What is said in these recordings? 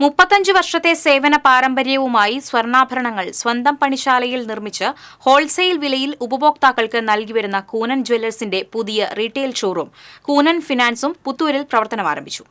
മുപ്പത്തഞ്ച് വർഷത്തെ സേവന പാരമ്പര്യവുമായി സ്വർണാഭരണങ്ങൾ സ്വന്തം പണിശാലയിൽ നിർമ്മിച്ച് ഹോൾസെയിൽ വിലയിൽ ഉപഭോക്താക്കൾക്ക് നൽകിവരുന്ന കൂനൻ ജ്വല്ലേഴ്സിന്റെ പുതിയ റീറ്റെയിൽ ഷോറൂം. കൂനൻ ഫിനാൻസും പുത്തൂരിൽ പ്രവർത്തനം ആരംഭിച്ചു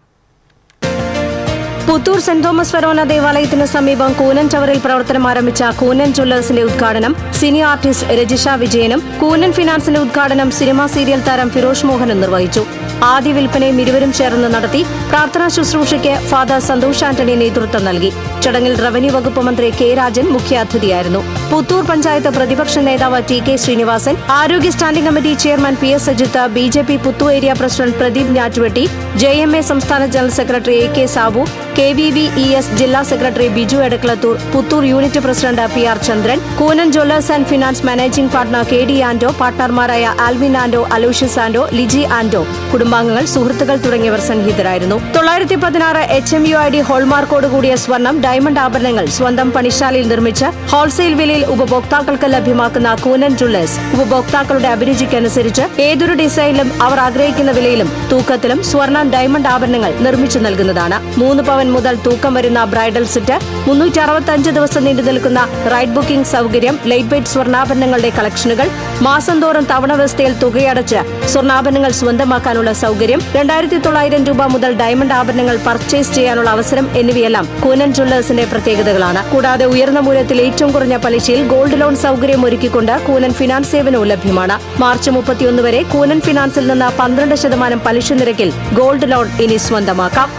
പുത്തൂർ സെന്റ് തോമസ് ഫെറോന ദേവാലയത്തിന് സമീപം കൂനൻ ടവറിൽ പ്രവർത്തനം ആരംഭിച്ച കൂനൻ ജ്വല്ലേഴ്സിന്റെ ഉദ്ഘാടനം സിനി ആർട്ടിസ്റ്റ് രജിഷ വിജയനും കൂനൻ ഫിനാൻസിന്റെ ഉദ്ഘാടനം സിനിമാ സീരിയൽ താരം ഫിറോഷ് മോഹനും നിർവഹിച്ചു. ആദ്യ വിൽപ്പനയും ഇരുവരും ചേർന്ന് നടത്തി പ്രാർത്ഥനാ ശുശ്രൂഷയ്ക്ക് ഫാദർ സന്തോഷ് ആന്റണി നേതൃത്വം നൽകി. ചടങ്ങിൽ റവന്യൂ വകുപ്പ് മന്ത്രി കെ രാജൻ മുഖ്യാതിഥിയായിരുന്നു. പുത്തൂർ പഞ്ചായത്ത് പ്രതിപക്ഷ നേതാവ് ടി കെ ശ്രീനിവാസൻ ആരോഗ്യ standing committee chairman P S Ajith B J P Puthur area president Pradeep Njattuvetti J M A സംസ്ഥാന general secretary A K Sabu K V V E S ജില്ലാ secretary Biju Edakkalathur Puthur unit president P R Chandran Koonan jewellers and finance managing partner K D Anto പാർട്ണർമാരായ Alvin Anto Aloysius Anto Liji Anto കുടുംബാംഗങ്ങൾ സുഹൃത്തുക്കൾ തുടങ്ങിയവർ സന്നിഹിതരായിരുന്നു. തൊള്ളായിരത്തി പതിനാറ് H M U I D ഹോൾമാർക്കോട് കൂടിയ സ്വർണം diamond ആഭരണങ്ങൾ സ്വന്തം പണിശാലയിൽ നിർമ്മിച്ച് ഹോൾസെയിൽ വിലയിൽ ഉപഭോക്താക്കൾക്ക് ലഭ്യമാക്കുന്ന കൂനൻ ജുവലേഴ്സ് ഉപഭോക്താക്കളുടെ അഭിരുചിക്കനുസരിച്ച് ഏതൊരു ഡിസൈനിലും അവർ ആഗ്രഹിക്കുന്ന വിലയിലും തൂക്കത്തിലും സ്വർണ ഡയമണ്ട് ആഭരണങ്ങൾ നിർമ്മിച്ചു നൽകുന്നതാണ്. മൂന്ന് പവൻ മുതൽ തൂക്കം വരുന്ന ബ്രൈഡൽ സെറ്റ് മുന്നൂറ്റി അറുപത്തഞ്ച് ദിവസം നീണ്ടു നിൽക്കുന്ന റൈഡ് ബുക്കിംഗ് സൗകര്യം ലൈറ്റ് വെയ്റ്റ് സ്വർണാഭരണങ്ങളുടെ കളക്ഷനുകൾ മാസം തോറും തവണ വ്യവസ്ഥയിൽ തുകയടച്ച് സ്വർണാഭരണങ്ങൾ സ്വന്തമാക്കാനുള്ള സൗകര്യം രണ്ടായിരത്തി തൊള്ളായിരം രൂപ മുതൽ ഡയമണ്ട് ആഭരണങ്ങൾ പർച്ചേസ് ചെയ്യാനുള്ള അവസരം എന്നിവയെല്ലാം കൂനൻ ജ്വല്ലേഴ്സിന്റെ പ്രത്യേകതകളാണ്. കൂടാതെ ഉയർന്ന മൂല്യത്തിൽ ഏറ്റവും കുറഞ്ഞ പലിശയിൽ ഗോൾഡ് ലോൺ സൗകര്യം ഒരുക്കിക്കൊണ്ട് കൂനൻ ഫിനാൻസ് സേവനവും ലഭ്യമാണ്. മാർച്ച് മുപ്പത്തിയൊന്ന് വരെ കൂനൻ ഫിനാൻസിൽ നിന്ന് പന്ത്രണ്ട് ശതമാനം പലിശ നിരക്കിൽ ഗോൾഡ് ലോൺ ഇനി സ്വന്തമാക്കാം.